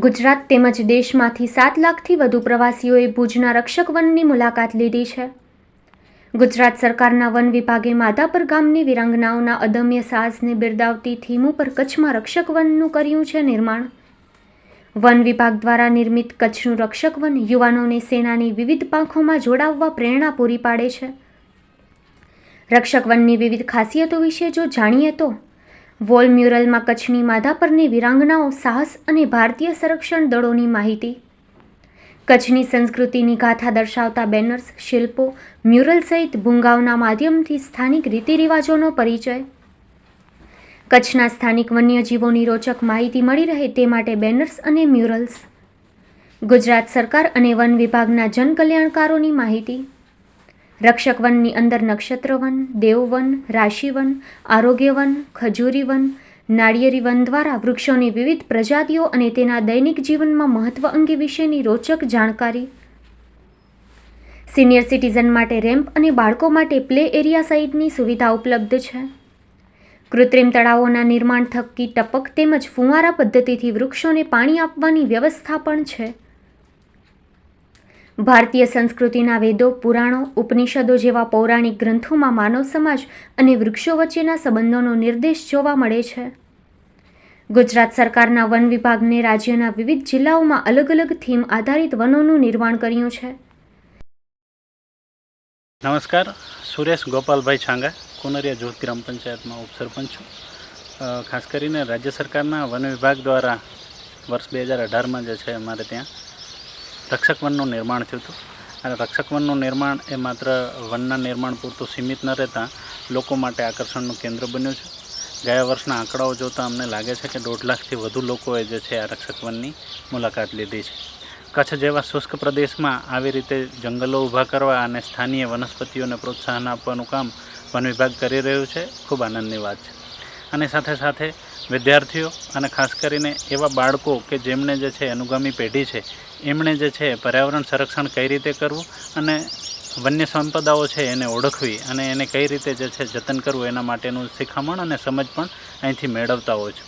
ગુજરાત તેમજ દેશમાંથી સાત લાખથી વધુ પ્રવાસીઓએ ભુજના રક્ષક વનની મુલાકાત લીધી છે. ગુજરાત સરકારના વન વિભાગે માધાપર ગામની વિરાંગનાઓના અદમ્ય સાહસને બિરદાવતી થીમ ઉપર કચ્છમાં રક્ષક વનનું કર્યું છે નિર્માણ. વન વિભાગ દ્વારા નિર્મિત કચ્છનું રક્ષક વન યુવાનોને સેનાની વિવિધ પાંખોમાં જોડાવવા પ્રેરણા પૂરી પાડે છે. રક્ષક વનની વિવિધ ખાસિયતો વિશે જો જાણીએ તો વોલ મ્યુરલમાં કચ્છની માધાપરની વિરાંગનાઓ સાહસ અને ભારતીય સંરક્ષણ દળોની માહિતી. કચ્છની સંસ્કૃતિની ગાથા દર્શાવતા બેનર્સ, શિલ્પો, મ્યુરલ સહિત ભૂંગાવના માધ્યમથી સ્થાનિક રીતિરિવાજોનો પરિચય. કચ્છના સ્થાનિક વન્યજીવોની રોચક માહિતી મળી રહે તે માટે બેનર્સ અને મ્યુરલ્સ. ગુજરાત સરકાર અને વન વિભાગના જનકલ્યાણકારોની માહિતી. રક્ષક વનની અંદર નક્ષત્ર વન દેવવન, રાશિવન આરોગ્ય વન ખજૂરી વન નાળિયેરી વન દ્વારા વૃક્ષોની વિવિધ પ્રજાતિઓ અને તેના દૈનિક જીવનમાં મહત્વ અંગે વિશેની રોચક જાણકારી. સિનિયર સિટીઝન માટે રેમ્પ અને બાળકો માટે પ્લે એરિયા સહિતની સુવિધા ઉપલબ્ધ છે. કૃત્રિમ તળાવોના નિર્માણ થકી ટપક તેમજ ફુવારા પદ્ધતિથી વૃક્ષોને પાણી આપવાની વ્યવસ્થા પણ છે. ભારતીય સંસ્કૃતિના વેદો, પુરાણો, ઉપનિષદો જેવા પૌરાણિક ગ્રંથોમાં માનવ સમાજ અને વૃક્ષો વચ્ચેના સંબંધોનો નિર્દેશ જોવા મળે છે. ગુજરાત સરકારના વન વિભાગને રાજ્યના વિવિધ જિલ્લાઓમાં અલગ અલગ થીમ આધારિત વનોનું નિર્માણ કર્યું છે. નમસ્કાર, સુરેશ ગોપાલભાઈ છાંગા, કુનરિયા જ્યોત ગ્રામ પંચાયતમાં ઉપસરપંચ છું. ખાસ કરીને રાજ્ય સરકારના વન વિભાગ દ્વારા વર્ષ બે હજાર અઢારમાં જે છે, અમારે ત્યાં રક્ષક વનનું નિર્માણ થયું હતું. અને રક્ષક વનનું નિર્માણ એ માત્ર વનના નિર્માણ પૂરતું સીમિત ન રહેતા લોકો માટે આકર્ષણનું કેન્દ્ર બન્યું છે. ગયા વર્ષના આંકડાઓ જોતાં અમને લાગે છે કે દોઢ લાખથી વધુ લોકોએ જે છે આ રક્ષક વનની મુલાકાત લીધી છે. કચ્છ જેવા શુષ્ક પ્રદેશમાં આવી રીતે જંગલો ઊભા કરવા અને સ્થાનીય વનસ્પતિઓને પ્રોત્સાહન આપવાનું કામ વન વિભાગ કરી રહ્યું છે, ખૂબ આનંદની વાત છે. અને સાથે સાથે વિદ્યાર્થીઓ અને ખાસ કરીને એવા બાળકો કે જેમણે જે છે અનુગામી પેઢી છે એમણે જે છે પર્યાવરણ સંરક્ષણ કઈ રીતે કરવું અને વન્ય સંપદાઓ છે એને ઓળખવી અને એને કઈ રીતે જે છે જતન કરવું એના માટેનું શિખામણ અને સમજ પણ અહીંથી મેળવતા હોય છે.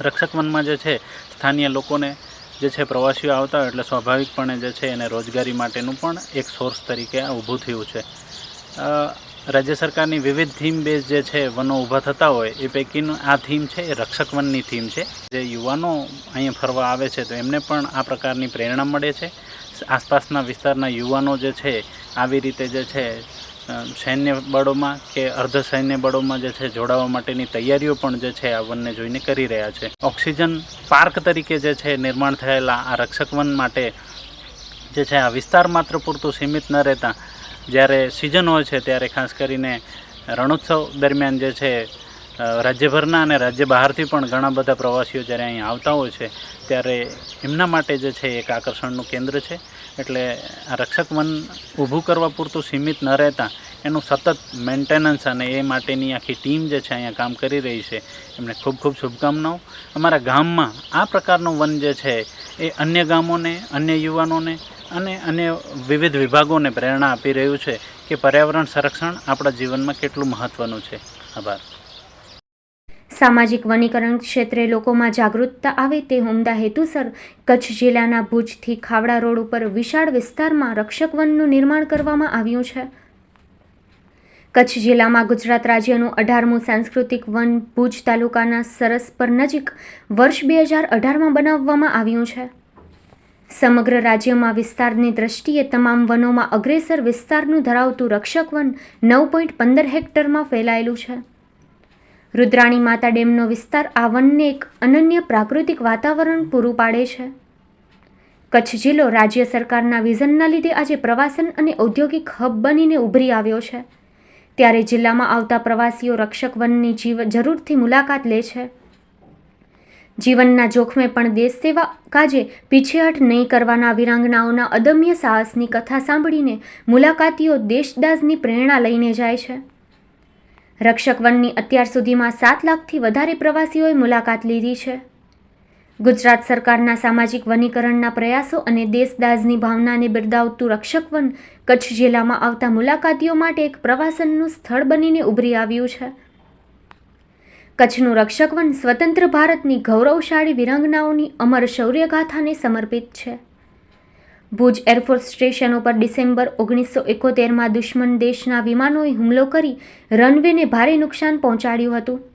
રક્ષક વનમાં જે છે સ્થાનિય લોકોને જે છે પ્રવાસીઓ આવતા હોય એટલે સ્વાભાવિકપણે જે છે એને રોજગારી માટેનું પણ એક સોર્સ તરીકે ઊભું થયું છે. રાજ્ય સરકારની વિવિધ થીમ બેઝ જે છે, વનો ઊભા થતા હોય, એ પૈકીનું આ થીમ છે, એ રક્ષક વનની થીમ છે. જે યુવાનો અહીંયા ફરવા આવે છે, તો એમને પણ આ પ્રકારની પ્રેરણા મળે છે. આસપાસના વિસ્તારના યુવાનો જે છે, આવી રીતે જે છે સૈન્ય બળોમાં કે અર્ધ સૈન્ય બળોમાં જે છે, જોડાવા માટેની તૈયારીઓ પણ જે છે, આ વનને જોઈને કરી રહ્યા છે. ઓક્સિજન પાર્ક તરીકે જે છે, નિર્માણ થયેલા આ રક્ષક વન માટે જે છે, આ વિસ્તાર માત્ર પૂરતું સીમિત ન રહેતા જ્યારે સિઝન હોય છે ત્યારે ખાસ કરીને રણોત્સવ દરમિયાન જે છે રાજ્યભરના અને રાજ્ય બહારથી પણ ઘણા બધા પ્રવાસીઓ જ્યારે અહીં આવતા હોય છે, ત્યારે એમના માટે જે છે એક આકર્ષણનું કેન્દ્ર છે. એટલે આ રક્ષક વન ઊભું કરવા પૂરતું સીમિત ન રહેતા એનું સતત મેન્ટેનન્સ અને એ માટેની આખી ટીમ જે છે અહીંયા કામ કરી રહી છે, એમને ખૂબ ખૂબ શુભકામનાઓ. અમારા ગામમાં આ પ્રકારનું વન જે છે, એ અન્ય ગામોને, અન્ય યુવાનોને અને અન્ય વિવિધ વિભાગોને પ્રેરણા આપી રહ્યું છે કે પર્યાવરણ સંરક્ષણ આપણા જીવનમાં કેટલું મહત્ત્વનું છે. આભાર. સામાજિક વનીકરણ ક્ષેત્રે લોકોમાં જાગૃતતા આવે તે ઉમદા હેતુસર કચ્છ જિલ્લાના ભુજથી ખાવડા રોડ ઉપર વિશાળ વિસ્તારમાં રક્ષક વનનું નિર્માણ કરવામાં આવ્યું છે. કચ્છ જિલ્લામાં ગુજરાત રાજ્યનું અઢારમું સાંસ્કૃતિક વન ભુજ તાલુકાના સરસપર નજીક વર્ષ બે હજાર અઢારમાં બનાવવામાં આવ્યું છે. સમગ્ર રાજ્યમાં વિસ્તારની દ્રષ્ટિએ તમામ વનોમાં અગ્રેસર વિસ્તારનું ધરાવતું રક્ષક વન નવ પોઈન્ટ પંદર હેક્ટરમાં ફેલાયેલું છે. રુદ્રાણી માતા ડેમનો વિસ્તાર આ વનને એક અનન્ય પ્રાકૃતિક વાતાવરણ પૂરું પાડે છે. કચ્છ જિલ્લો રાજ્ય સરકારના વિઝનના લીધે આજે પ્રવાસન અને ઔદ્યોગિક હબ બનીને ઉભરી આવ્યો છે. ત્યારે જિલ્લામાં આવતા પ્રવાસીઓ રક્ષક વનની જીવ, જરૂરથી મુલાકાત લે છે. જીવનના જોખમે પણ દેશ સેવા કાજે પીછેહઠ નહીં કરવાના વિરાંગનાઓના અદમ્ય સાહસની કથા સાંભળીને મુલાકાતીઓ દેશદાઝની પ્રેરણા લઈને જાય છે. રક્ષક વનની અત્યાર સુધીમાં સાત લાખથી વધારે પ્રવાસીઓએ મુલાકાત લીધી છે. ગુજરાત સરકારના સામાજિક વનીકરણના પ્રયાસો અને દેશદાઝની ભાવનાને બિરદાવતું રક્ષક વન કચ્છ જિલ્લામાં આવતા મુલાકાતીઓ માટે એક પ્રવાસનનું સ્થળ બનીને ઉભરી આવ્યું છે. કચ્છનું રક્ષક વન સ્વતંત્ર ભારતની ગૌરવશાળી વિરંગનાઓની અમર શૌર્યગાથાને સમર્પિત છે. ભુજ એરફોર્સ સ્ટેશન ઉપર ડિસેમ્બર ઓગણીસો એકોતેરમાં દુશ્મન દેશના વિમાનોએ હુમલો કરી રનવેને ભારે નુકસાન પહોંચાડ્યું હતું.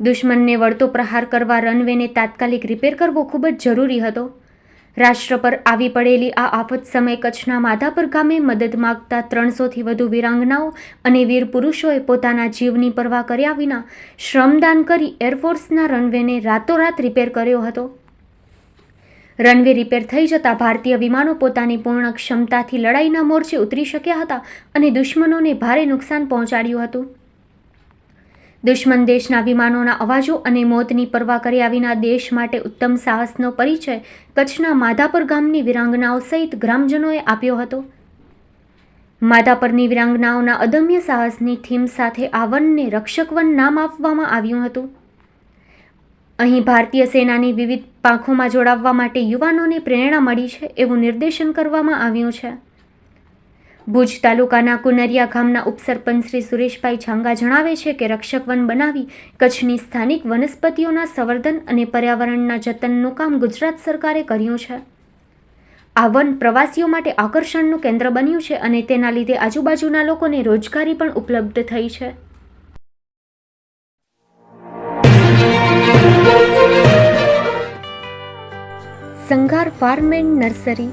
દુશ્મનને વળતો પ્રહાર કરવા રનવેને તાત્કાલિક રિપેર કરવો ખૂબ જ જરૂરી હતો. રાષ્ટ્ર પર આવી પડેલી આ આફત સમયે કચ્છના માધાપર ગામે મદદ માગતા ત્રણસોથી વધુ વિરાંગનાઓ અને વીર પુરુષોએ પોતાના જીવની પરવા કર્યા વિના શ્રમદાન કરી એરફોર્સના રનવેને રાતોરાત રિપેર કર્યો હતો. રનવે રિપેર થઈ જતાં ભારતીય વિમાનો પોતાની પૂર્ણ ક્ષમતાથી લડાઈના મોરચે ઉતરી શક્યા હતા અને દુશ્મનોને ભારે નુકસાન પહોંચાડ્યું હતું. દુશ્મન દેશના વિમાનોના અવાજો અને મોતની પરવા કર્યા વિના દેશ માટે ઉત્તમ સાહસનો પરિચય કચ્છના માધાપર ગામની વિરાંગનાઓ સહિત ગ્રામજનોએ આપ્યો હતો. માધાપરની વિરાંગનાઓના અદમ્ય સાહસની થીમ સાથે આ વનને રક્ષકવન નામ આપવામાં આવ્યું હતું. અહીં ભારતીય સેનાની વિવિધ પાંખોમાં જોડાવવા માટે યુવાનોને પ્રેરણા મળી છે એવું નિર્દેશન કરવામાં આવ્યું છે. ભુજ તાલુકાના કુનરિયા ગામના ઉપસરપંચ શ્રી સુરેશભાઈ છાંગા જણાવે છે કે રક્ષક વન બનાવી કચ્છની સ્થાનિક વનસ્પતિઓના સંવર્ધન અને પર્યાવરણના જતનનું કામ ગુજરાત સરકારે કર્યું છે. આ વન પ્રવાસીઓ માટે આકર્ષણનું કેન્દ્ર બન્યું છે અને તેના લીધે આજુબાજુના લોકોને રોજગારી પણ ઉપલબ્ધ થઈ છે. Sanghar farm and nursery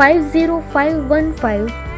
50515